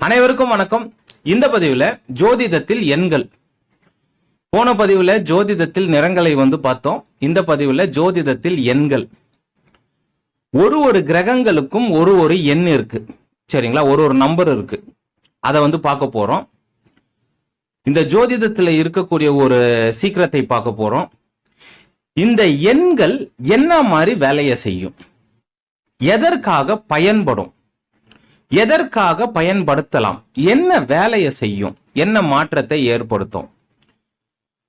அனைவருக்கும் வணக்கம். இந்த பதிவுல ஜோதிடத்தில் எண்கள். போன பதிவுல ஜோதிடத்தில் நிறங்களை வந்து பார்த்தோம். இந்த பதிவுல ஜோதிடத்தில் எண்கள். ஒரு ஒரு கிரகங்களுக்கும் ஒரு ஒரு எண் இருக்கு. சரிங்களா? ஒரு ஒரு நம்பர் இருக்கு. அதை வந்து பார்க்க போறோம். இந்த ஜோதிடத்தில் இருக்கக்கூடிய ஒரு சீக்கிரத்தை பார்க்க போறோம். இந்த எண்கள் என்ன மாதிரி வேலையை செய்யும்? எதற்காக பயன்படும்? எதற்காக பயன்படுத்தலாம்? என்ன வேலையை செய்யும்? என்ன மாற்றத்தை ஏற்படுத்தும்?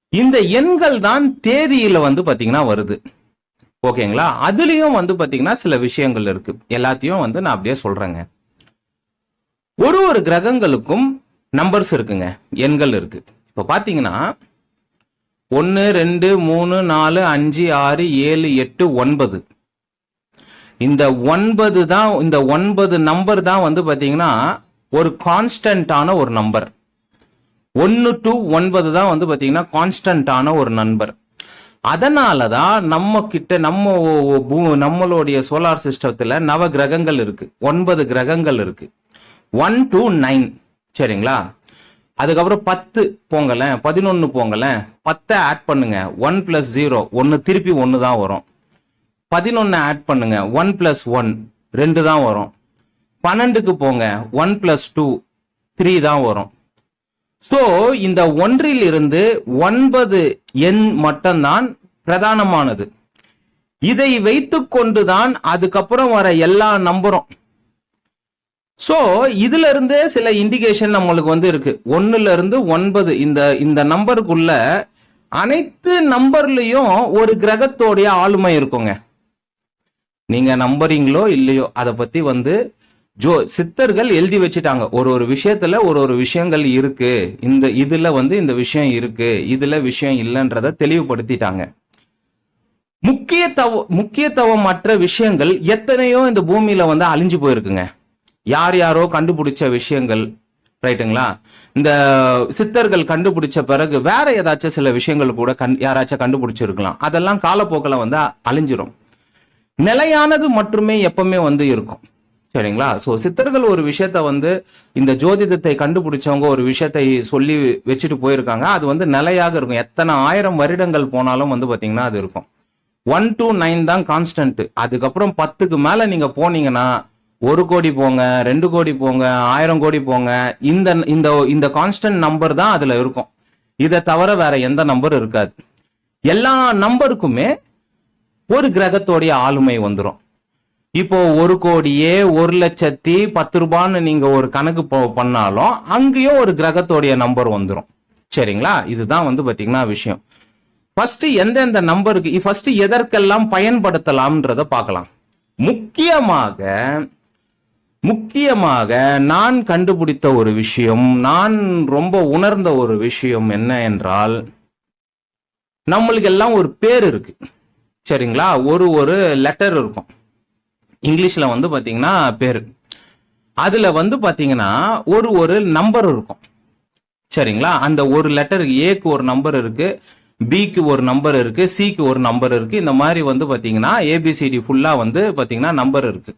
இந்த எண்கள் தான் தேதியில வந்து பாத்தீங்கன்னா வருது. ஓகேங்களா அதுலயும் வந்து பாத்தீங்கன்னா சில விஷயங்கள் இருக்கு. எல்லாத்தையும் வந்து நான் அப்படியே சொல்றேங்க. ஒரு ஒரு கிரகங்களுக்கும் நம்பர்ஸ் இருக்குங்க. எண்கள் இருக்கு. இப்போ பாத்தீங்கன்னா ஒன்று ரெண்டு மூணு நாலு அஞ்சு ஆறு ஏழு எட்டு ஒன்பது. இந்த ஒன்பது தான் இந்த ஒன்பது நம்பர் தான் வந்து பாத்தீங்கன்னா ஒரு கான்ஸ்டன்டான ஒரு நம்பர் ஒன்று டு ஒன்பது தான் வந்து பாத்தீங்கன்னா கான்ஸ்டன்டான ஒரு நம்பர் அதனால தான் நம்ம கிட்ட நம்ம பூ- நம்மளுடைய சோலார் சிஸ்டத்துல நவ கிரகங்கள் இருக்கு. ஒன்பது கிரகங்கள் இருக்கு. ஒன் டு நைன் சரிங்களா? அதுக்கப்புறம் பத்து போங்கலேன் பதினொன்று போங்கலேன் பத்தை ஆட் பண்ணுங்க. ஒன் பிளஸ் ஜீரோ ஒன்று திருப்பி ஒன்று தான் வரும். பதினொன்று ஆட் பண்ணுங்க. ஒன் பிளஸ் ஒன் ரெண்டு தான் வரும். பன்னெண்டுக்கு போங்க. ஒன் பிளஸ் டூ த்ரீ தான் வரும். ஸோ இந்த ஒன்றில் இருந்து ஒன்பது எண் மட்டும்தான் பிரதானமானது. இதை வைத்து கொண்டு தான் அதுக்கப்புறம் வர எல்லா நம்பரும். ஸோ இதுல இருந்தே சில இண்டிகேஷன் நம்மளுக்கு வந்து இருக்கு. ஒன்னுல இருந்து ஒன்பது இந்த இந்த நம்பருக்குள்ள அனைத்து நம்பர்லயும் ஒரு கிரகத்தோடைய ஆளுமை இருக்குங்க. நீங்க நம்புறீங்களோ இல்லையோ அதை பத்தி வந்து ஜோ சித்தர்கள் எழுதி வச்சுட்டாங்க. ஒரு ஒரு விஷயத்துல ஒரு ஒரு விஷயங்கள் இருக்கு. இந்த இதுல வந்து இந்த விஷயம் இருக்கு. இதுல விஷயம் இல்லைன்றத தெளிவுபடுத்திட்டாங்க. முக்கியத்துவ முக்கியத்துவம் மற்ற விஷயங்கள் எத்தனையோ இந்த பூமியில வந்து அழிஞ்சு போயிருக்குங்க. யார் யாரோ கண்டுபிடிச்ச விஷயங்கள் ரைட்டுங்களா? இந்த சித்தர்கள் கண்டுபிடிச்ச பிறகு வேற ஏதாச்சும் சில விஷயங்கள் கூட கண் யாராச்சும் கண்டுபிடிச்சிருக்கலாம். அதெல்லாம் காலப்போக்கில் வந்து அழிஞ்சிரும். நிலையானது மட்டுமே எப்பவுமே வந்து இருக்கும். சரிங்களா? ஸோ சித்தர்கள் ஒரு விஷயத்த வந்து இந்த ஜோதிடத்தை கண்டுபிடிச்சவங்க ஒரு விஷயத்தை சொல்லி வச்சுட்டு போயிருக்காங்க. அது வந்து நிலையாக இருக்கும். எத்தனை ஆயிரம் வருடங்கள் போனாலும் வந்து பார்த்தீங்கன்னா அது இருக்கும். ஒன் டு நைன் தான் கான்ஸ்டன்ட் அதுக்கப்புறம் பத்துக்கு மேலே நீங்க போனீங்கன்னா ஒரு கோடி போங்க ரெண்டு கோடி போங்க ஆயிரம் கோடி போங்க இந்த இந்த இந்த கான்ஸ்டன்ட் நம்பர் தான் அதுல இருக்கும். இதை தவிர வேற எந்த நம்பர் இருக்காது. எல்லா நம்பருக்குமே ஒரு கிரகத்தோடைய ஆளுமை வந்துடும் இப்போ ஒரு கோடியே ஒரு லட்சத்தி பத்து ரூபான்னு நீங்க ஒரு கணக்கு போ- பண்ணாலும் அங்கேயும் ஒரு கிரகத்தோடைய நம்பர் வந்துடும் சரிங்களா? இதுதான் வந்து பாத்தீங்கன்னா விஷயம். ஃபர்ஸ்ட் எந்தெந்த நம்பருக்கு ஃபர்ஸ்ட் எதற்கெல்லாம் பயன்படுத்தலாம்ன்றத பார்க்கலாம். முக்கியமாக முக்கியமாக நான் கண்டுபிடித்த ஒரு விஷயம் நான் ரொம்ப உணர்ந்த ஒரு விஷயம் என்ன என்றால் நம்மளுக்கு எல்லாம் ஒரு பேர் இருக்கு. சரிங்களா? ஒரு ஒரு லெட்டர் இருக்கும். இங்கிலீஷில் வந்து பார்த்தீங்கன்னா பேர். அதில் வந்து பார்த்தீங்கன்னா ஒரு ஒரு நம்பர் இருக்கும். சரிங்களா? அந்த ஒரு லெட்டர் ஏக்கு ஒரு நம்பர் இருக்கு பிக்கு ஒரு நம்பர் இருக்கு சிக்கு ஒரு நம்பர் இருக்கு. இந்த மாதிரி வந்து பார்த்தீங்கன்னா ஏபிசிடி ஃபுல்லாக வந்து பார்த்தீங்கன்னா நம்பர் இருக்கு.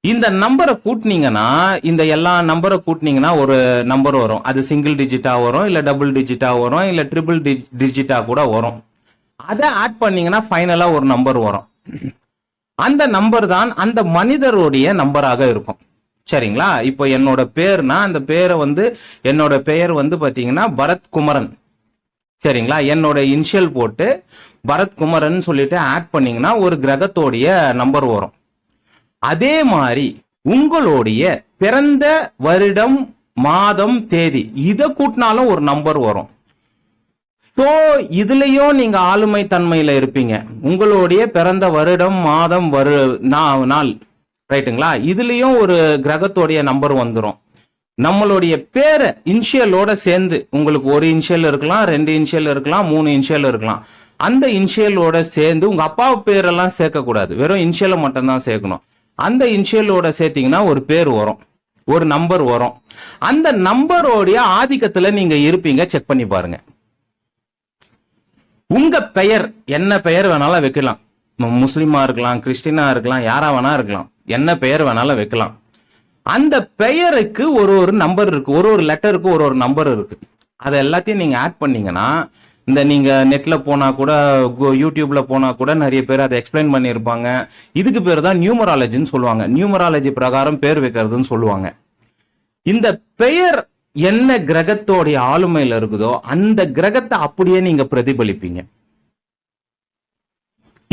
இந்த நம்பரை கூட்டினீங்கன்னா இந்த எல்லா நம்பரை கூட்டினீங்கன்னா ஒரு நம்பர் வரும். அது சிங்கிள் டிஜிட்டாக வரும் இல்லை டபுள் டிஜிட்டாக வரும் இல்லை ட்ரிபிள் டிஜிட்டாக கூட வரும். அதை ஆட் பண்ணீங்கன்னா ஃபைனலாக ஒரு நம்பர் வரும். அந்த நம்பர் தான் அந்த மனிதருடைய நம்பராக இருக்கும். சரிங்களா? இப்போ என்னோட பேர்னா அந்த பேரை வந்து என்னோட பெயர் வந்து பார்த்தீங்கன்னா பரத் குமரன் சரிங்களா? என்னோட இனிஷியல் போட்டு பரத் குமரன் சொல்லிட்டு ஆட் பண்ணீங்கன்னா ஒரு கிரகத்தோடைய நம்பர் வரும். அதே மாதிரி உங்களுடைய பிறந்த வருடம் மாதம் தேதி இதை கூட்டினாலும் ஒரு நம்பர் வரும். ஸோ இதுலேயும் நீங்கள் ஆளுமை தன்மையில் இருப்பீங்க. உங்களுடைய பிறந்த வருடம் மாதம் வரு நா- நாள். ரைட்டுங்களா? இதுலேயும் ஒரு கிரகத்தோடைய நம்பர் வந்துடும் நம்மளுடைய பேரை இன்ஷியலோட சேர்ந்து உங்களுக்கு ஒரு இன்ஷியல் இருக்கலாம் ரெண்டு இன்ஷியல் இருக்கலாம் மூணு இன்ஷியல் இருக்கலாம். அந்த இன்ஷியலோட சேர்ந்து உங்கள் அப்பா பேரெல்லாம் சேர்க்கக்கூடாது. வெறும் இன்ஷியலை மட்டும்தான் சேர்க்கணும். அந்த இன்ஷியலோட சேர்த்தீங்கன்னா ஒரு பேர் வரும். ஒரு நம்பர் வரும். அந்த நம்பரோடைய ஆதிக்கத்தில் நீங்கள் இருப்பீங்க. செக் பண்ணி பாருங்கள் உங்க பெயர் என்ன பெயர் வேணாலும் வைக்கலாம். முஸ்லீமா இருக்கலாம் கிறிஸ்டினா இருக்கலாம் யாரா வேணா இருக்கலாம். என்ன பெயர் வேணாலும் வைக்கலாம். அந்த பெயருக்கு ஒரு ஒரு நம்பர் இருக்கு ஒரு ஒரு லெட்டருக்கு ஒரு ஒரு நம்பர் இருக்கு. அதை எல்லாத்தையும் நீங்க ஆட் பண்ணீங்கன்னா இந்த நீங்க நெட்ல போனா கூட யூடியூப்ல போனா கூட நிறைய பேர் அதை எக்ஸ்பிளைன் பண்ணியிருப்பாங்க. இதுக்கு பேர் தான் நியூமராலஜின்னு சொல்லுவாங்க. நியூமராலஜி பிரகாரம் பேர் வைக்கிறதுன்னு சொல்லுவாங்க. இந்த பெயர் என்ன கிரகத்தோடைய ஆளுமையில இருக்குதோ அந்த கிரகத்தை அப்படியே நீங்க பிரதிபலிப்பீங்க.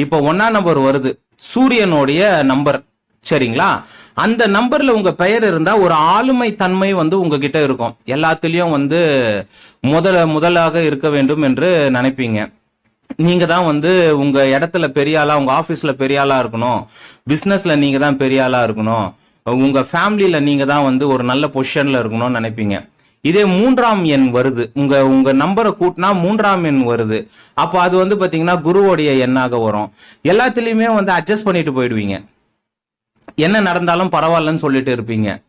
இப்போ ஒன்னா நம்பர் வருது. சூரியனுடைய நம்பர் சரிங்களா? அந்த நம்பர்ல உங்க பெயர் இருந்தா ஒரு ஆளுமை தன்மை வந்து உங்ககிட்ட இருக்கும். எல்லாத்துலயும் வந்து முதல முதலாக இருக்க வேண்டும் என்று நினைப்பீங்க. நீங்க தான் வந்து உங்க இடத்துல பெரிய ஆளா உங்க ஆபீஸ்ல பெரிய ஆளா இருக்கணும். பிசினஸ்ல நீங்க தான் பெரிய ஆளா இருக்கணும். உங்கள் ஃபேமிலியில் நீங்கள் தான் வந்து ஒரு நல்ல பொசிஷனில் இருக்கணும்னு நினைப்பீங்க. இதே மூன்றாம் எண் வருது. உங்க உங்க நம்பரை கூட்டினா மூன்றாம் எண் வருது. அப்போ அது வந்து பார்த்தீங்கன்னா குருவோடைய எண்ணாக வரும். எல்லாத்துலேயுமே வந்து அட்ஜஸ்ட் பண்ணிட்டு போயிடுவீங்க. என்ன நடந்தாலும் பரவாயில்லன்னு சொல்லிட்டு இருப்பீங்க.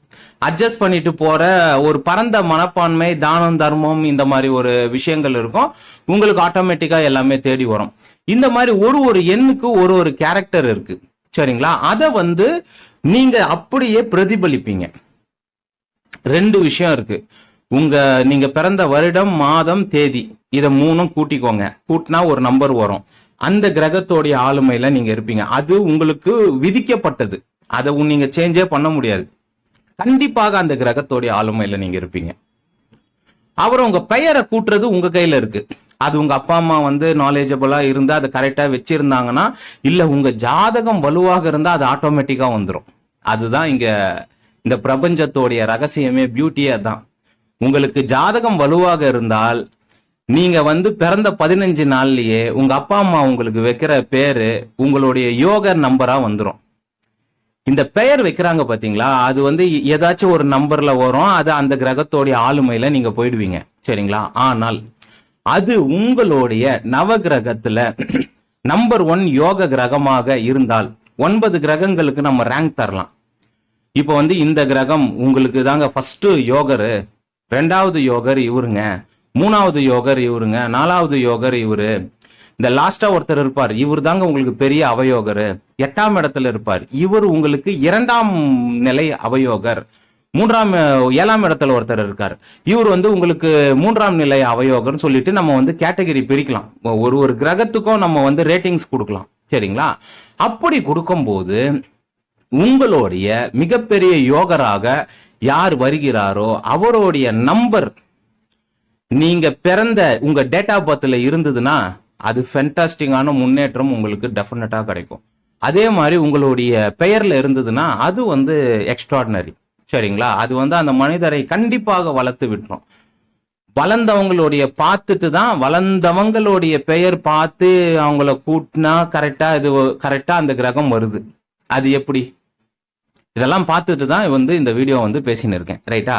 அட்ஜஸ்ட் பண்ணிட்டு போற ஒரு பரந்த மனப்பான்மை தானம் தர்மம் இந்த மாதிரி ஒரு விஷயங்கள் இருக்கும். உங்களுக்கு ஆட்டோமேட்டிக்கா எல்லாமே தேடி வரும். இந்த மாதிரி ஒரு ஒரு எண்ணுக்கு ஒரு ஒரு கேரக்டர் இருக்கு. சரிங்களா? அதை வந்து நீங்க அப்படியே பிரதிபலிப்பீங்க. ரெண்டு விஷயம் இருக்கு. உங்க நீங்க பிறந்த வருடம் மாதம் தேதி இதை மூணும் கூட்டிக்கோங்க. கூட்டினா ஒரு நம்பர் வரும். அந்த கிரகத்தோடைய ஆளுமையில நீங்க இருப்பீங்க. அது உங்களுக்கு விதிக்கப்பட்டது. அதை நீங்க சேஞ்சே பண்ண முடியாது. கண்டிப்பாக அந்த கிரகத்தோடைய ஆளுமையில நீங்க இருப்பீங்க. அப்புறம் உங்க பெயரை கூட்டுறது உங்க கையில இருக்கு. அது உங்க அப்பா அம்மா வந்து நாலேஜபிளா இருந்து அதை கரெக்டா வச்சிருந்தாங்கன்னா இல்ல உங்க ஜாதகம் வலுவாக இருந்தா அது ஆட்டோமேட்டிக்கா வந்துடும் அதுதான் இங்க இந்த பிரபஞ்சத்தோடைய ரகசியமே பியூட்டியே தான் உங்களுக்கு ஜாதகம் வலுவாக இருந்தால் நீங்க வந்து பிறந்த பதினஞ்சு நாள்லயே உங்க அப்பா அம்மா உங்களுக்கு வைக்கிற பேரு உங்களுடைய யோக நம்பரா வந்துடும் இந்த பெயர் வைக்கிறாங்க பாத்தீங்களா? அது வந்து ஏதாச்சும் ஒரு நம்பர்ல வரும். அது அந்த கிரகத்தோடைய ஆளுமையில நீங்க போயிடுவீங்க. சரிங்களா? ஆனால் அது உங்களுடைய நவ கிரகத்துல நம்பர் ஒன் யோக கிரகமாக இருந்தால் ஒன்பது கிரகங்களுக்கு நம்ம ரேங்க் தரலாம். இப்போ வந்து இந்த கிரகம் உங்களுக்கு தாங்க ஃபர்ஸ்ட் யோகரு ரெண்டாவது யோகர் இவருங்க மூணாவது யோகர் இவருங்க நாலாவது யோகர் இவரு. இந்த லாஸ்டா ஒருத்தர் இருப்பார் இவர் தாங்க உங்களுக்கு பெரிய அவயோகர். எட்டாம் இடத்துல இருப்பார் இவர் உங்களுக்கு இரண்டாம் நிலை அவயோகர். மூன்றாம் ஏழாம் இடத்துல ஒருத்தர் இருக்கார். இவர் வந்து உங்களுக்கு மூன்றாம் நிலை அவயோகர்னு சொல்லிட்டு நம்ம வந்து கேட்டகரி பிரிக்கலாம். ஒரு ஒரு கிரகத்துக்கும் நம்ம வந்து ரேட்டிங்ஸ் கொடுக்கலாம். சரிங்களா? அப்படி கொடுக்கும்போது உங்களுடைய மிகப்பெரிய யோகராக யார் வருகிறாரோ அவருடைய நம்பர் நீங்க பிறந்த உங்க டேட் ஆஃப் பர்த்ல இருந்ததுன்னா அது ஃபென்டாஸ்டிங்கான முன்னேற்றம் உங்களுக்கு டெஃபினட்டா கிடைக்கும். அதே மாதிரி உங்களுடைய பெயர்ல இருந்ததுன்னா அது வந்து எக்ஸ்ட்ராடினரி சரிங்களா? அது வந்து அந்த மனிதரை கண்டிப்பாக வளர்த்து விட்டுரும். வளர்ந்தவங்களுடைய பார்த்துட்டு தான் வளர்ந்தவங்களுடைய பெயர் பார்த்து அவங்கள கூட்டினா கரெக்டா இது கரெக்டா அந்த கிரகம் வருது. அது எப்படி? இதெல்லாம் பார்த்துட்டு தான் வந்து இந்த வீடியோ வந்து பேசின்னு இருக்கேன். ரைட்டா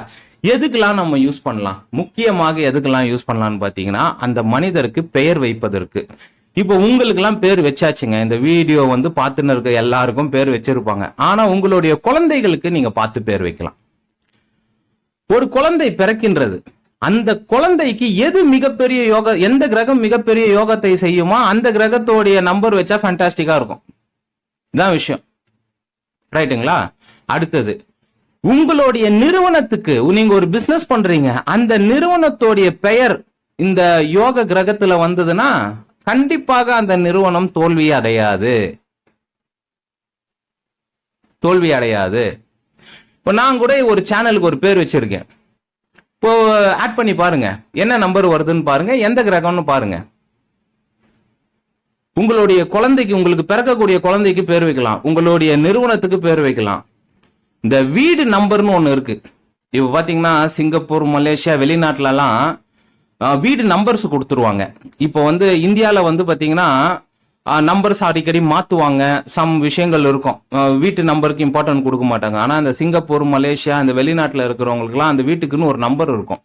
எதுக்கெல்லாம் நம்ம யூஸ் பண்ணலாம்? முக்கியமாக எதுக்கெல்லாம் யூஸ் பண்ணலாம்னு பார்த்தீங்கன்னா அந்த மனிதருக்கு பெயர் வைப்பதற்கு. இப்போ உங்களுக்கெல்லாம் பேர் வச்சாச்சுங்க. இந்த வீடியோ வந்து பார்த்துன்னு இருக்க எல்லாருக்கும் பேர் வச்சிருப்பாங்க. ஆனா உங்களுடைய குழந்தைகளுக்கு நீங்க பார்த்து பேர் வைக்கலாம். ஒரு குழந்தை பிறக்கின்றது. அந்த குழந்தைக்கு எது மிகப்பெரிய யோகா எந்த கிரகம் மிகப்பெரிய யோகத்தை செய்யுமோ அந்த கிரகத்தோடைய நம்பர் வச்சா ஃபேண்டாஸ்டிக்கா இருக்கும். இதான் விஷயம். ரைட்டுங்களா அடுத்தது உங்களுடைய நிறுவனத்துக்கு நீங்க ஒரு பிசினஸ் பண்றீங்க. அந்த நிறுவனத்தோடைய பெயர் இந்த யோக கிரகத்துல வந்ததுன்னா கண்டிப்பாக அந்த நிறுவனம் தோல்வி அடையாது. தோல்வி அடையாது. இப்போ நான் கூட ஒரு சேனலுக்கு ஒரு பேர் வச்சிருக்கேன். இப்போ ஆட் பண்ணி பாருங்க. என்ன நம்பர் வருதுன்னு பாருங்க. எந்த கிரகம்னு பாருங்க. உங்களுடைய குழந்தைக்கு உங்களுக்கு பிறக்கக்கூடிய குழந்தைக்கு பேர் வைக்கலாம். உங்களுடைய நிறுவனத்துக்கு பேர் வைக்கலாம். இந்த வீடு நம்பர்னு ஒன்று இருக்கு. இப்போ பார்த்தீங்கன்னா சிங்கப்பூர் மலேசியா வெளிநாட்டிலலாம் வீடு நம்பர்ஸ் கொடுத்துருவாங்க. இப்போ வந்து இந்தியாவில் வந்து பார்த்தீங்கன்னா நம்பர்ஸ் அடிக்கடி மாற்றுவாங்க சம் விஷயங்கள் இருக்கும். வீட்டு நம்பருக்கு இம்பார்ட்டன்ட் கொடுக்க மாட்டாங்க. ஆனால் அந்த சிங்கப்பூர் மலேசியா இந்த வெளிநாட்டில் இருக்கிறவங்களுக்குலாம் அந்த வீட்டுக்குன்னு ஒரு நம்பர் இருக்கும்.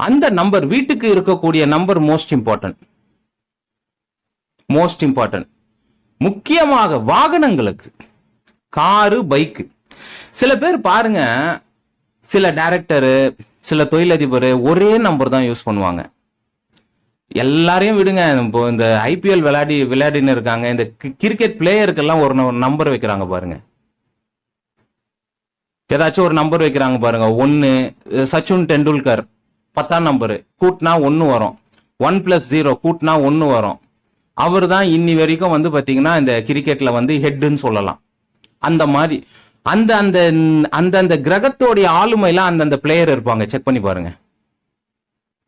அந்த நம்பர் வீட்டுக்கு இருக்கக்கூடிய number most important most important முக்கியமாக வாகனங்களுக்கு. காரு பைக்கு சில பேர் பாருங்க சில டைரக்டரு சில தொழிலதிபர் ஒரே நம்பர் தான் யூஸ் பண்ணுவாங்க. எல்லாரையும் விடுங்க. இப்போ இந்த ஐபிஎல் விளையாடி விளையாடின்னு இருக்காங்க. இந்த கிரிக்கெட் பிளேயருக்கெல்லாம் ஒரு நம்பர் வைக்கிறாங்க பாருங்க. ஏதாச்சும் ஒரு நம்பர் வைக்கிறாங்க பாருங்க. ஒன்னு சச்சின் டெண்டுல்கர் பத்தாம் நம்பரு கூட்டினா ஒன்னு வரும். ஒன் பிளஸ் ஜீரோ கூட்டினா ஒன்னு வரும். அவர் தான் இன்னி வரைக்கும் வந்து பார்த்தீங்கன்னா இந்த கிரிக்கெட்ல வந்து ஹெட்டுன்னு சொல்லலாம். அந்த மாதிரி அந்த அந்த அந்தந்த கிரகத்தோடைய ஆளுமையெல்லாம் அந்தந்த பிளேயர் இருப்பாங்க. செக் பண்ணி பாருங்க.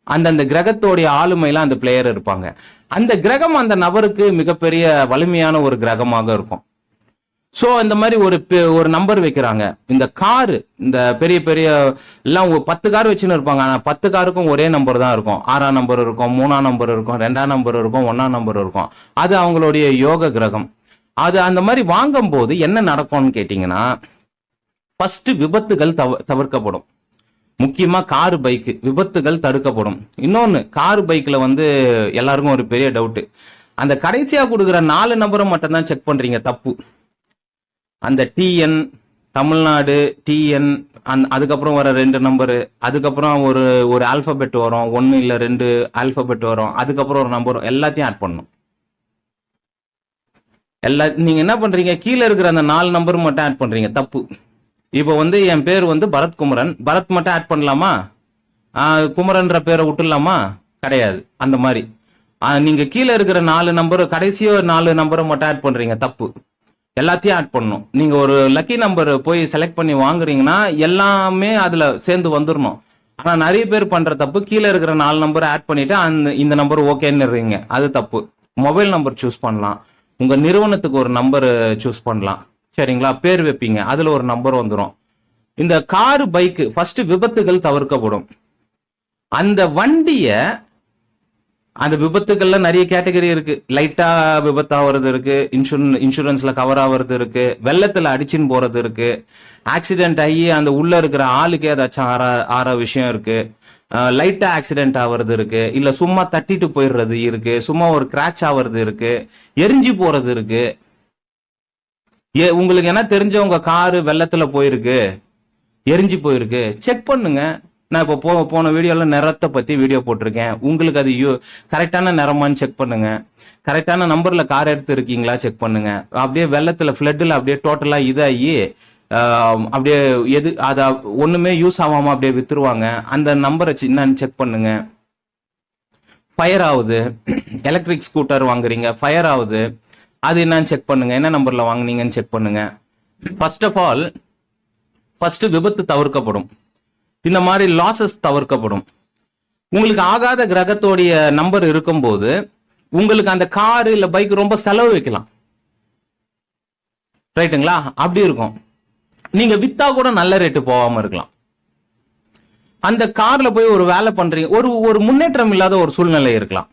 அந்தந்த கிரகத்தோடைய ஆளுமையில அந்த பிளேயர் இருப்பாங்க. அந்த கிரகம் அந்த நபருக்கு மிகப்பெரிய வலிமையான ஒரு கிரகமாக இருக்கும். ஸோ இந்த மாதிரி ஒரு பெ- ஒரு நம்பர் வைக்கிறாங்க. இந்த காரு இந்த பெரிய பெரிய எல்லாம் ஒரு பத்து கார் வச்சுன்னு இருப்பாங்க. ஆனால் பத்து காருக்கும் ஒரே நம்பர் தான் இருக்கும். ஆறாம் நம்பர் இருக்கும் மூணாம் நம்பர் இருக்கும் ரெண்டாம் நம்பர் இருக்கும் ஒன்னாம் நம்பர் இருக்கும். அது அவங்களுடைய யோக கிரகம். அது அந்த மாதிரி வாங்கும் போது என்ன நடக்கும்னு கேட்டீங்கன்னா ஃபர்ஸ்ட் விபத்துகள் தவ தவிர்க்கப்படும். முக்கியமாக காரு பைக்கு விபத்துகள் தடுக்கப்படும். இன்னொன்று கார் பைக்கில் வந்து எல்லாருக்கும் ஒரு பெரிய டவுட்டு அந்த கடைசியாக கொடுக்குற நாலு நம்பரை மட்டும்தான் செக் பண்ணுறீங்க தப்பு. அந்த டிஎன் தமிழ்நாடு டிஎன் அந் அதுக்கப்புறம் வர ரெண்டு நம்பரு அதுக்கப்புறம் ஒரு ஒரு ஆல்ஃபபெட் வரும். ஒன்று இல்லை ரெண்டு ஆல்ஃபபெட் வரும். அதுக்கப்புறம் ஒரு நம்பர் எல்லாத்தையும் ஆட் பண்ணும் எல்லா நீங்கள் என்ன பண்ணுறீங்க கீழே இருக்கிற அந்த நாலு நம்பர் மட்டும் ஆட் பண்ணுறீங்க தப்பு. இப்போ வந்து என் பேர் வந்து பரத் குமரன் பரத் மட்டும் ஆட் பண்ணலாமா? குமரன்ற பேரை விட்டுடலாமா? கிடையாது. அந்த மாதிரி. நீங்கள் கீழே இருக்கிற நாலு நம்பர் கடைசியோ நாலு நம்பரை மட்டும் ஆட் பண்ணுறீங்க தப்பு. எல்லாத்தையும் ஆட் பண்ணணும். நீங்கள் ஒரு லக்கி நம்பர் போய் செலக்ட் பண்ணி வாங்குறீங்கன்னா எல்லாமே அதில் சேர்ந்து வந்துடணும் ஆனால் நிறைய பேர் பண்ணுற தப்பு கீழே இருக்கிற நாலு நம்பரை ஆட் பண்ணிவிட்டு அந்த இந்த நம்பர் ஓகேன்னு அது தப்பு. மொபைல் நம்பர் சூஸ் பண்ணலாம். உங்க நிறுவனத்துக்கு ஒரு நம்பர் சூஸ் பண்ணலாம். சரிங்களா? பேர் வைப்பீங்க. அதுல ஒரு நம்பர் வந்துடும் இந்த காரு பைக்கு ஃபர்ஸ்ட் விபத்துகள் தவிர்க்கப்படும். அந்த வண்டிய அந்த விபத்துகள்ல நிறைய கேட்டகரி இருக்கு. லைட்டா விபத்தாகிறது இருக்கு. இன்சூரன்ஸ் இன்சூரன்ஸ்ல கவர் ஆகிறது இருக்கு. வெள்ளத்துல அடிச்சுன்னு போறது இருக்கு. ஆக்சிடென்ட் ஆகி அந்த உள்ள இருக்கிற ஆளுக்கே ஏதாச்சும் ஆற ஆற விஷயம் இருக்கு. லைட்டாக ஆக்சிடென்ட் ஆகிறது இருக்கு. இல்லை சும்மா தட்டிட்டு போயிடுறது இருக்கு. சும்மா ஒரு கிராச் ஆகிறது இருக்கு. எரிஞ்சு போறது இருக்கு. ஏ உங்களுக்கு என்ன தெரிஞ்சவங்க காரு வெள்ளத்துல போயிருக்கு? எரிஞ்சு போயிருக்கு. செக் பண்ணுங்க. நான் இப்போ போ போன வீடியோவில் நிறத்தை பற்றி வீடியோ போட்டிருக்கேன். உங்களுக்கு அது யூ கரெக்டான நிறமான்னு செக் பண்ணுங்க. கரெக்டான நம்பரில் கார் எடுத்து இருக்கீங்களா? செக் பண்ணுங்க. அப்படியே வெள்ளத்தில் ஃப்ளட்டில் அப்படியே டோட்டலாக இதாகி அப்படியே எது அதை ஒன்றுமே யூஸ் ஆகாம அப்படியே வித்துருவாங்க. அந்த நம்பரை என்னன்னு செக் பண்ணுங்க. ஃபயர் ஆகுது. எலக்ட்ரிக் ஸ்கூட்டர் வாங்குறீங்க. ஃபயர் ஆகுது. அது என்னன்னு செக் பண்ணுங்க. என்ன நம்பர்ல வாங்குனீங்கன்னு செக் பண்ணுங்க. ஃபர்ஸ்ட் ஆஃப் ஆல் ஃபர்ஸ்ட் விபத்து தவிர்க்கப்படும். இந்த மாதிரி லாசஸ் தவிர்க்கப்படும். உங்களுக்கு ஆகாத கிரகத்தோடைய நம்பர் இருக்கும்போது உங்களுக்கு அந்த கார் இல்ல பைக் ரொம்ப செலவு வைக்கலாம். ரைட்டுங்களா அப்படி இருக்கும். நீங்க வித்தா கூட நல்ல ரேட்டு போகாம இருக்கலாம். அந்த கார்ல போய் ஒரு வேலை பண்றீங்க ஒரு ஒரு முன்னேற்றம் இல்லாத ஒரு சூழ்நிலை இருக்கலாம்.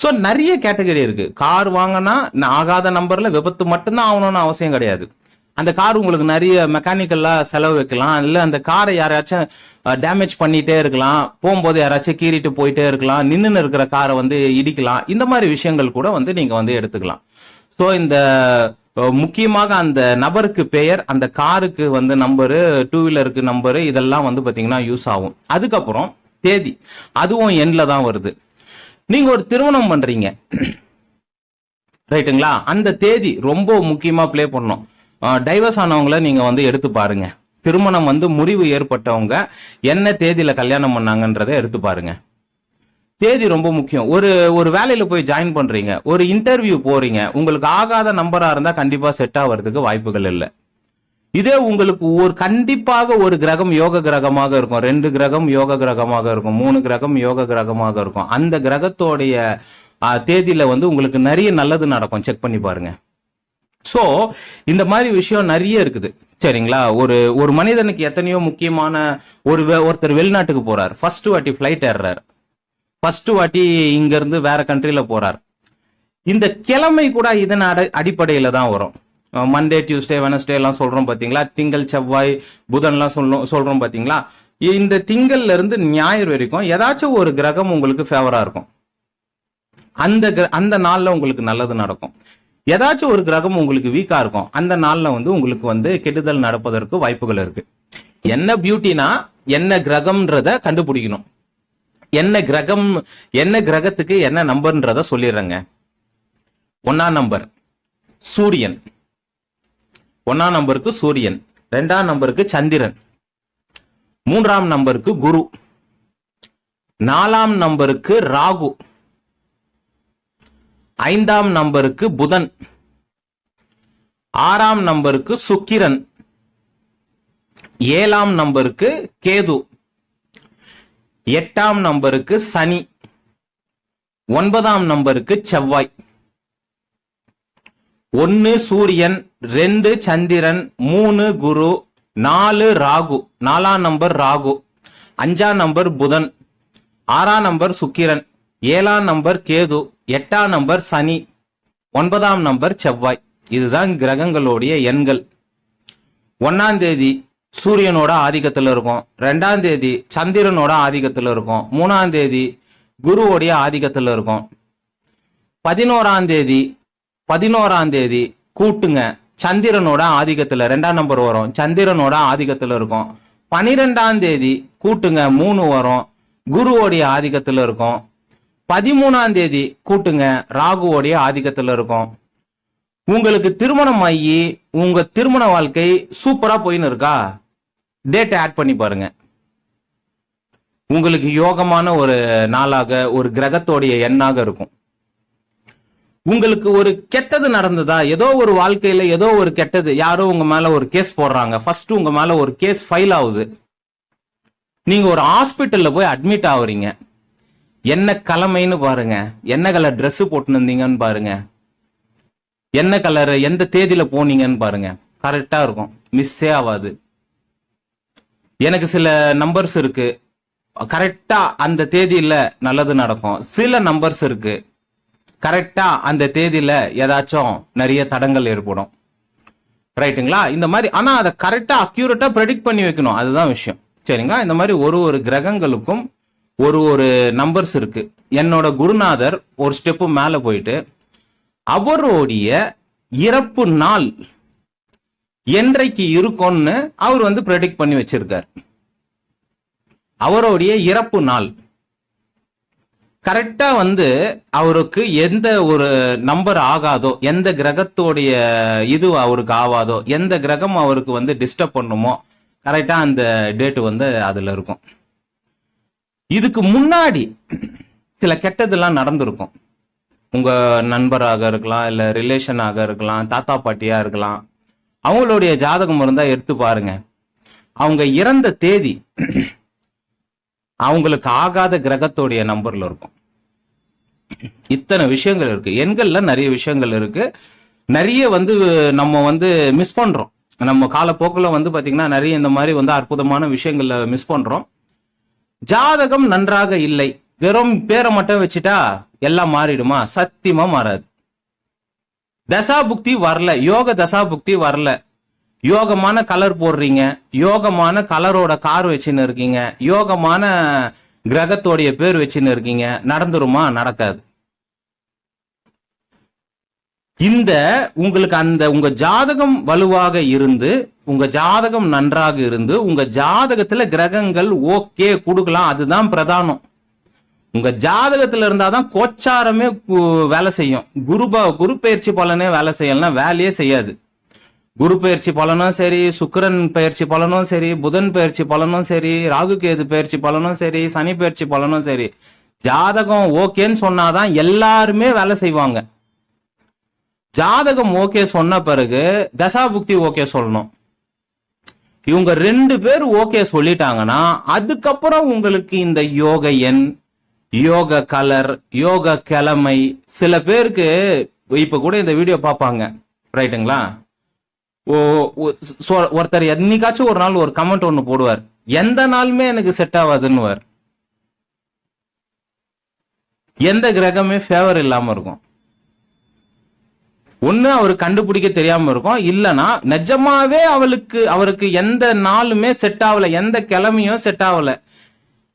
ஸோ நிறைய கேட்டகரி இருக்கு. கார் வாங்கினா ஆகாத நம்பர்ல விபத்து மட்டும்தான் ஆகணும்னு அவசியம் கிடையாது. அந்த கார் உங்களுக்கு நிறைய மெக்கானிக்கலாக செலவு வைக்கலாம். இல்லை அந்த காரை யாராச்சும் டேமேஜ் பண்ணிட்டே இருக்கலாம். போகும்போது யாராச்சும் கீறிட்டு போயிட்டே இருக்கலாம். நின்றுன்னு இருக்கிற காரை வந்து இடிக்கலாம். இந்த மாதிரி விஷயங்கள் கூட வந்து நீங்க வந்து எடுத்துக்கலாம். ஸோ இந்த முக்கியமாக அந்த நபருக்கு பெயர் அந்த காருக்கு வந்து நம்பரு டூ வீலருக்கு நம்பரு இதெல்லாம் வந்து பார்த்தீங்கன்னா யூஸ் ஆகும். அதுக்கப்புறம் தேதி. அதுவும் எண்ணில் தான் வருது. நீங்கள் ஒரு திருமணம் பண்ணுறீங்க ரைட்டுங்களா? அந்த தேதி ரொம்ப முக்கியமாக ப்ளே பண்ணும் டைவர்ஸ் ஆனவங்கள நீங்கள் வந்து எடுத்து பாருங்க. திருமணம் வந்து முறிவு ஏற்பட்டவங்க என்ன தேதியில் கல்யாணம் பண்ணாங்கன்றதை எடுத்து பாருங்கள் தேதி ரொம்ப முக்கியம். ஒரு ஒரு வேலையில போய் ஜாயின் பண்றீங்க ஒரு இன்டர்வியூ போறீங்க உங்களுக்கு ஆகாத நம்பரா இருந்தா கண்டிப்பா செட் ஆகிறதுக்கு வாய்ப்புகள் இல்லை. இதே உங்களுக்கு ஒரு கண்டிப்பாக ஒரு கிரகம் யோக கிரகமாக இருக்கும். ரெண்டு கிரகம் யோக கிரகமாக இருக்கும். மூணு கிரகம் யோக கிரகமாக இருக்கும். அந்த கிரகத்தோடைய தேதியில வந்து உங்களுக்கு நிறைய நல்லது நடக்கும். செக் பண்ணி பாருங்க. ஸோ இந்த மாதிரி விஷயம் நிறைய இருக்குது. சரிங்களா? ஒரு ஒரு மனிதனுக்கு எத்தனையோ முக்கியமான ஒரு வெ- ஒருத்தர் வெளிநாட்டுக்கு போறார். ஃபர்ஸ்ட் வாட்டி ஃபிளைட் ஏறுறாரு. ஃபர்ஸ்ட் வாட்டி இங்கேருந்து வேற கண்ட்ரியில் போகிறார் இந்த கிழமை கூட இதன் அட- அடிப்படையில் தான் வரும். மண்டே டியூஸ்டே வெனஸ்டே எல்லாம் சொல்கிறோம் பார்த்தீங்களா திங்கள் செவ்வாய் புதன்லாம் சொல்லும் சொல்கிறோம் பார்த்தீங்களா இந்த திங்கள்ல இருந்து ஞாயிறு வரைக்கும் ஏதாச்சும் ஒரு கிரகம் உங்களுக்கு ஃபேவரா இருக்கும். அந்த கிர- அந்த நாள்ல உங்களுக்கு நல்லது நடக்கும். ஏதாச்சும் ஒரு கிரகம் உங்களுக்கு வீக்கா இருக்கும். அந்த நாள்ல வந்து உங்களுக்கு வந்து கெடுதல் நடப்பதற்கு வாய்ப்புகள் இருக்கு. என்ன பியூட்டினா என்ன கிரகம்ன்றத கண்டுபிடிக்கணும். என்ன கிரகம் என்ன கிரகத்துக்கு என்ன நம்பர்ன்றத சொல்லிடுறேங்க. ஒன்னாம் நம்பர் சூரியன். ஒன்னாம் நம்பருக்கு சூரியன் ரெண்டாம் நம்பருக்கு சந்திரன். மூன்றாம் நம்பருக்கு குரு. நாலாம் நம்பருக்கு ராகு. ஐந்தாம் நம்பருக்கு புதன். ஆறாம் நம்பருக்கு சுக்கிரன். ஏழாம் நம்பருக்கு கேது. எட்டாம் நம்பருக்கு சனி ஒன்பதாம் நம்பருக்கு செவ்வாய். ஒன்னு சூரியன் ரெண்டு சந்திரன் மூணு குரு நாலு ராகு. நாலாம் நம்பர் ராகு. அஞ்சாம் நம்பர் புதன். ஆறாம் நம்பர் சுக்கிரன். ஏழாம் நம்பர் கேது. எட்டாம் நம்பர் சனி. ஒன்பதாம் நம்பர் செவ்வாய். இதுதான் கிரகங்களுடைய எண்கள். ஒன்னாம் தேதி சூரியனோட ஆதிக்கத்துல இருக்கும். ரெண்டாம் தேதி சந்திரனோட ஆதிக்கத்துல இருக்கும். மூணாம் தேதி குருவோடைய ஆதிக்கத்துல இருக்கும். பதினோராம் தேதி பதினோராம் தேதி கூட்டுங்க. சந்திரனோட ஆதிக்கத்துல ரெண்டாம் நம்பர் வரும். சந்திரனோட ஆதிக்கத்துல இருக்கும். பனிரெண்டாம் தேதி கூட்டுங்க மூணு வரும். குருவோடைய ஆதிக்கத்துல இருக்கும். பதிமூணாம் தேதி கூட்டுங்க ராகுவோடைய ஆதிக்கத்துல இருக்கும். உங்களுக்கு திருமணம் ஆகி உங்க திருமண வாழ்க்கை சூப்பரா போயின்னு இருக்கா? டேட் ஆட் பண்ணி பாருங்க. உங்களுக்கு யோகமான ஒரு நாளாக ஒரு கிரகத்தோடைய எண்ணாக இருக்கும். உங்களுக்கு ஒரு கெட்டது நடந்ததா ஏதோ ஒரு வாழ்க்கையில ஏதோ ஒரு கெட்டது யாரோ உங்க மேல ஒரு கேஸ் போடுறாங்க. ஃபர்ஸ்ட் உங்க மேல ஒரு கேஸ் ஃபைல் ஆகுது. நீங்க ஒரு ஹாஸ்பிட்டல்ல போய் அட்மிட் ஆகுறீங்க. என்ன கிழமைன்னு பாருங்க. என்ன கலர் ட்ரெஸ் போட்டுன்னு இருந்தீங்கன்னு பாருங்க. என்ன கலர் எந்த தேதியில போனீங்கன்னு பாருங்க. கரெக்டா இருக்கும். மிஸ்ஸே ஆகாது எனக்கு சில நம்பர்ஸ் இருக்கு. கரெக்டா அந்த தேதியில நல்லது நடக்கும். சில நம்பர்ஸ் இருக்கு. கரெக்டா அந்த தேதியில ஏதாச்சும் நிறைய தடங்கள் ஏற்படும். ரைட்டுங்களா இந்த மாதிரி ஆனா அதை கரெக்டா அக்யூரேட்டா ப்ரெடிக்ட் பண்ணி வைக்கணும். அதுதான் விஷயம். சரிங்களா? இந்த மாதிரி ஒரு ஒரு கிரகங்களுக்கும் ஒரு ஒரு நம்பர்ஸ் இருக்கு. என்னோட குருநாதர் ஒரு ஸ்டெப்பு மேலே போயிட்டு அவருடைய இறப்பு நாள் என்றைக்கு இருக்கும்னு அவர் வந்து ப்ரெடிக்ட் பண்ணி வச்சிருக்கார். அவருடைய இறப்பு நாள். கரெக்டா வந்து அவருக்கு எந்த ஒரு நம்பர் ஆகாதோ எந்த கிரகத்தோடைய இது அவருக்கு ஆகாதோ எந்த கிரகம் அவருக்கு வந்து டிஸ்டர்ப் பண்ணுமோ கரெக்டா அந்த டேட் வந்து அதுல இருக்கும். இதுக்கு முன்னாடி சில கெட்டதெல்லாம் நடந்திருக்கும். உங்க நண்பராக இருக்கலாம் இல்ல ரிலேஷனாக இருக்கலாம் தாத்தா பாட்டியா இருக்கலாம் அவங்களுடைய ஜாதகம் இருந்தா எடுத்து பாருங்க. அவங்க இறந்த தேதி அவங்களுக்கு ஆகாத கிரகத்தோடைய நம்பர்ல இருக்கும். இத்தனை விஷயங்கள் இருக்கு. எண்கள்ல நிறைய விஷயங்கள் இருக்கு. நிறைய வந்து நம்ம வந்து மிஸ் பண்றோம். நம்ம காலப்போக்கில் வந்து பாத்தீங்கன்னா நிறைய இந்த மாதிரி வந்து அற்புதமான விஷயங்கள்ல மிஸ் பண்றோம். ஜாதகம் நன்றாக இல்லை. வெறும் பேரை மட்டும் வச்சுட்டா எல்லாம் மாறிடுமா? சத்தியமா மாறாது. தசாபுக்தி வரல. யோக தசாபுக்தி வரல. யோகமான கலர் போடுறீங்க. யோகமான கலரோட கார் வச்சுன்னு இருக்கீங்க. யோகமான கிரகத்தோடைய பேர் வச்சுன்னு இருக்கீங்க. நடந்துருமா? நடக்காது. இந்த உங்களுக்கு அந்த உங்க ஜாதகம் வலுவாக இருந்து உங்க ஜாதகம் நன்றாக இருந்து உங்க ஜாதகத்துல கிரகங்கள் ஓகே கொடுக்கலாம். அதுதான் பிரதானம். உங்க ஜாதகத்துல இருந்தாதான் கோச்சாரமே வேலை செய்யும். குரு குரு பயிற்சி பலனே வேலை செய்யலன்னா வேலையே செய்யாது. குரு பயிற்சி பலனும் சரி சுக்கரன் பயிற்சி பலனும் சரி புதன் பயிற்சி பலனும் சரி ராகு கேது பயிற்சி பலனும் சரி சனி பயிற்சி பலனும் சரி ஜாதகம் ஓகேன்னு சொன்னாதான் எல்லாருமே வேலை செய்வாங்க. ஜாதகம் ஓகே சொன்ன பிறகு தசாபுக்தி ஓகே சொல்லணும். இவங்க ரெண்டு பேர் ஓகே சொல்லிட்டாங்கன்னா அதுக்கப்புறம் உங்களுக்கு இந்த யோக எண் யோக கலர் யோக கிழமை. சில பேருக்கு இப்ப கூட இந்த வீடியோ பார்ப்பாங்க. ரைட்டுங்களா? ஓ சொ- ஒருத்தர் என்னைக்காச்சும் ஒரு நாள் ஒரு கமெண்ட் ஒன்று போடுவார். எந்த நாளுமே எனக்கு செட் ஆகாதுன்னுவார். எந்த கிரகமே ஃபேவர் இல்லாம இருக்கும். ஒண்ணு அவர் கண்டுபிடிக்க தெரியாம இருக்கும். இல்லைன்னா நிஜமாவே அவளுக்கு அவருக்கு எந்த நாளுமே செட் ஆகல எந்த கிழமையும் செட் ஆகலை.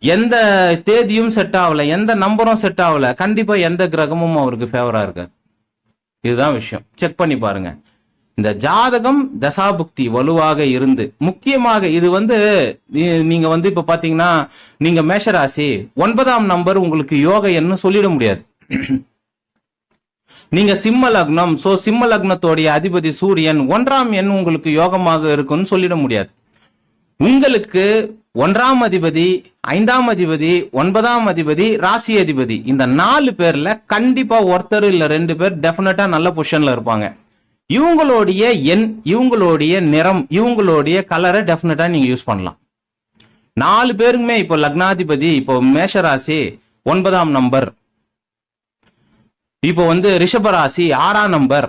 எந்த தேதியும் செட் ஆகல எந்த நம்பரும் செட் ஆகல கண்டிப்பா எந்த கிரகமும் அவருக்கு ஃபேவரா இருக்கு இதுதான் விஷயம். செக் பண்ணி பாருங்க. இந்த ஜாதகம் தசாபுக்தி வலுவாக இருந்து முக்கியமாக இது வந்து நீங்க வந்து இப்ப பாத்தீங்கன்னா நீங்க மேஷராசி ஒன்பதாம் நம்பர் உங்களுக்கு யோக என்ன சொல்லிட முடியாது. நீங்க சிம்ம லக்னம் சோ சிம்ம லக்னத்தோடைய அதிபதி சூரியன் ஒன்றாம் எண் உங்களுக்கு யோகமாக இருக்கும்னு சொல்லிட முடியாது. உங்களுக்கு ஒன்றாம் அதிபதி ஐந்தாம் அதிபதி ஒன்பதாம் அதிபதி ராசி அதிபதி. இந்த நாலு பேர்ல கண்டிப்பா ஒருத்தர் இல்ல ரெண்டு பேர் டெஃபினட்டா நல்ல பொசிஷன்ல இருப்பாங்க. இவங்களுடைய எண் இவங்களுடைய நிறம் இவங்களுடைய கலரை டெஃபினட்டா நீங்க யூஸ் பண்ணலாம். நாலு பேருக்குமே இப்போ லக்னாதிபதி இப்போ மேஷராசி ஒன்பதாம் நம்பர் இப்போ வந்து ரிஷபராசி ஆறாம் நம்பர்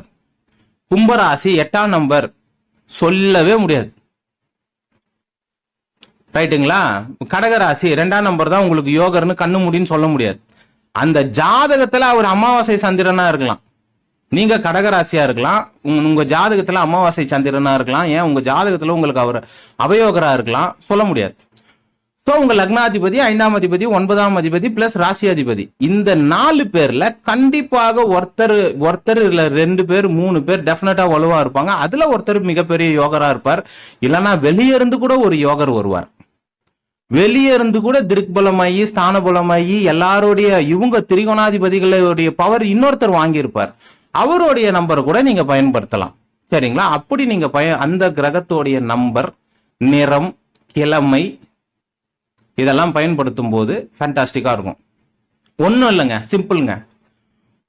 கும்பராசி எட்டாம் நம்பர் சொல்லவே முடியாது. ரைட்டுங்களா கடகராசி ரெண்டாம் நம்பர் தான் உங்களுக்கு யோகர்னு கண்ணு முடின்னு சொல்ல முடியாது. அந்த ஜாதகத்துல அவர் அமாவாசை சந்திரனா இருக்கலாம். நீங்க கடகராசியா இருக்கலாம். உங்க- ஜாதகத்துல அமாவாசை சந்திரனா இருக்கலாம். ஏன்? உங்க ஜாதகத்துல உங்களுக்கு அவர் அவயோகரா இருக்கலாம். சொல்ல முடியாது. ஸோ உங்க லக்னாதிபதி ஐந்தாம் அதிபதி ஒன்பதாம் அதிபதி பிளஸ் ராசி அதிபதி இந்த நாலு பேர்ல கண்டிப்பாக ஒருத்தர் ஒருத்தர் இல்ல ரெண்டு பேர் மூணு பேர் டெஃபினட்டா வலுவா இருப்பாங்க. அதுல ஒருத்தர் மிகப்பெரிய யோகரா இருப்பார். இல்லைன்னா வெளியே இருந்து கூட ஒரு யோகர் வருவார். வெளியே இருந்து கூட திருக்பலமாயி ஸ்தானபலமாயி எல்லாருடைய இவங்க திரிகோணாதிபதிகளுடைய பவர் இன்னொருத்தர் வாங்கியிருப்பார். அவருடைய நம்பர் கூட நீங்க பயன்படுத்தலாம். சரிங்களா? அப்படி நீங்க பய அந்த கிரகத்தோடைய நம்பர் நிறம் கிழமை இதெல்லாம் பயன்படுத்தும் போது ஃபேண்டாஸ்டிக்கா இருக்கும். ஒன்றும் இல்லைங்க சிம்பிளுங்க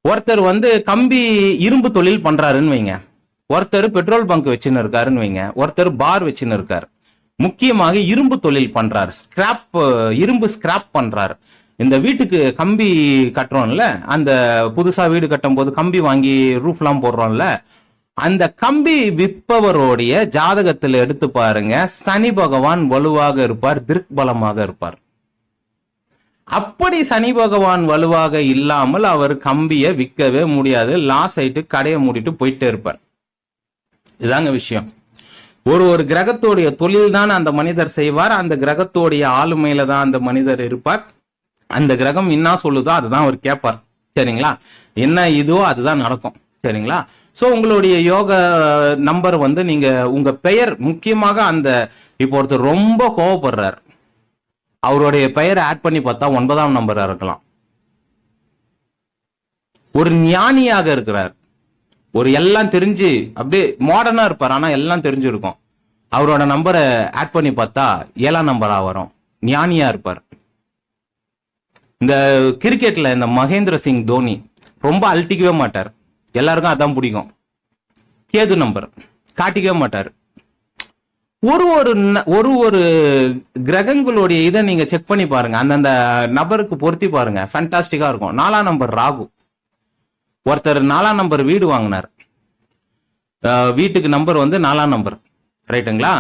ஒருத்தர் வந்து கம்பி இரும்பு தொழில் பண்றாருன்னு வைங்க. ஒருத்தர் பெட்ரோல் பங்க் வச்சுன்னு இருக்காருன்னு வைங்க. ஒருத்தர் பார் வச்சுன்னு இருக்காரு. முக்கியமாக இரும்பு தொழில் பண்றார். ஸ்கிராப் இரும்பு ஸ்கிராப் பண்றார். இந்த வீட்டுக்கு கம்பி கட்டுறோம்ல அந்த புதுசா வீடு கட்டும் போது கம்பி வாங்கி ரூஃப்லாம் போடுறோம்ல அந்த கம்பி விற்பவருடைய ஜாதகத்தில் எடுத்து பாருங்க சனி பகவான் வலுவாக இருப்பார் திருக்பலமாக இருப்பார். அப்படி சனி பகவான் வலுவாக இல்லாமல் அவர் கம்பியை விற்கவே முடியாது லாஸ் ஆயிட்டு கடையை மூடிட்டு போயிட்டே இருப்பார். இதாங்க விஷயம். ஒரு ஒரு கிரகத்தோடைய தொழில் தான் அந்த மனிதர் செய்வார். அந்த கிரகத்தோடைய ஆளுமையில தான் அந்த மனிதர் இருப்பார். அந்த கிரகம் என்ன சொல்லுதோ அதுதான் அவர் கேட்பார். சரிங்களா? என்ன இதுவோ அதுதான் நடக்கும். சரிங்களா? ஸோ உங்களுடைய யோக நம்பர் வந்து நீங்க உங்க பெயர் முக்கியமாக அந்த இப்போ ஒருத்தர் ரொம்ப கோவப்படுறார். அவருடைய பெயரை ஆட் பண்ணி பார்த்தா ஒன்பதாம் நம்பரா இருக்கலாம். ஒரு ஞானியாக இருக்கிறார். ஒரு எல்லாம் தெரிஞ்சு அப்படியே மாடர்னா இருப்பார் ஆனால் எல்லாம் தெரிஞ்சிருக்கும். அவரோட நம்பரை ஆட் பண்ணி பார்த்தா ஏழாம் நம்பராக வரும். ஞானியா இருப்பார். இந்த கிரிக்கெட்ல இந்த மகேந்திர சிங் தோனி ரொம்ப அழட்டிக்கவே மாட்டார். எல்லாருக்கும் அதான் பிடிக்கும். கேது நம்பர் காட்டிக்கவே மாட்டார். ஒரு ஒரு ஒரு ஒரு கிரகங்களுடைய இதை நீங்க செக் பண்ணி பாருங்க. அந்தந்த நபருக்கு பொருத்தி பாருங்க. ஃபேண்டாஸ்டிக்கா இருக்கும். நாலாம் நம்பர் ராகு. ஒருத்தர் நாலாம் நம்பர் வீடு வாங்கினார். வீட்டுக்கு நம்பர் வந்து நாலாம் நம்பர். ரைட்டுங்களா?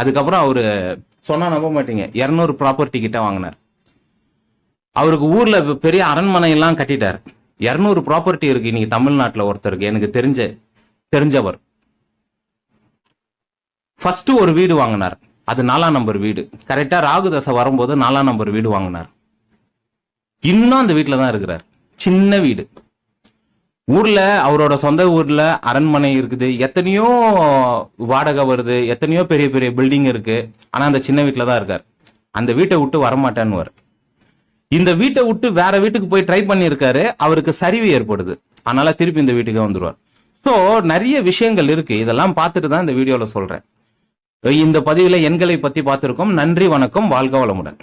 அதுக்கப்புறம் அவர் சொன்னால் நம்ப மாட்டீங்க. இரநூறு ப்ராப்பர்ட்டி கிட்ட வாங்கினார். அவருக்கு ஊரில் பெரிய அரண்மனை எல்லாம் கட்டிட்டார். இரநூறு ப்ராப்பர்ட்டி இருக்கு இன்னைக்கு தமிழ்நாட்டில் ஒருத்தருக்கு. எனக்கு தெரிஞ்ச தெரிஞ்சவர். ஃபர்ஸ்ட் ஒரு வீடு வாங்கினார். அது நாலாம் நம்பர் வீடு. கரெக்டாக ராகு தசை வரும்போது நாலாம் நம்பர் வீடு வாங்கினார். இன்னும் அந்த வீட்டில் தான் இருக்கிறார். சின்ன வீடு. ஊர்ல அவரோட சொந்த ஊர்ல அரண்மனை இருக்குது. எத்தனையோ வாடகை வருது. எத்தனையோ பெரிய பெரிய பில்டிங் இருக்கு. ஆனா அந்த சின்ன வீட்டில் தான் இருக்கார். அந்த வீட்டை விட்டு வரமாட்டேன்னு இந்த வீட்டை விட்டு வேற வீட்டுக்கு போய் ட்ரை பண்ணியிருக்காரு. அவருக்கு சரிவு ஏற்படுது. அதனால திருப்பி இந்த வீட்டுக்கு வந்துருவார். ஸோ நிறைய விஷயங்கள் இருக்கு. இதெல்லாம் பார்த்துட்டு தான் இந்த வீடியோவில் சொல்றேன். இந்த பதிவில் எண்களை பத்தி பார்த்துருக்கோம். நன்றி வணக்கம். வாழ்க வளமுடன்.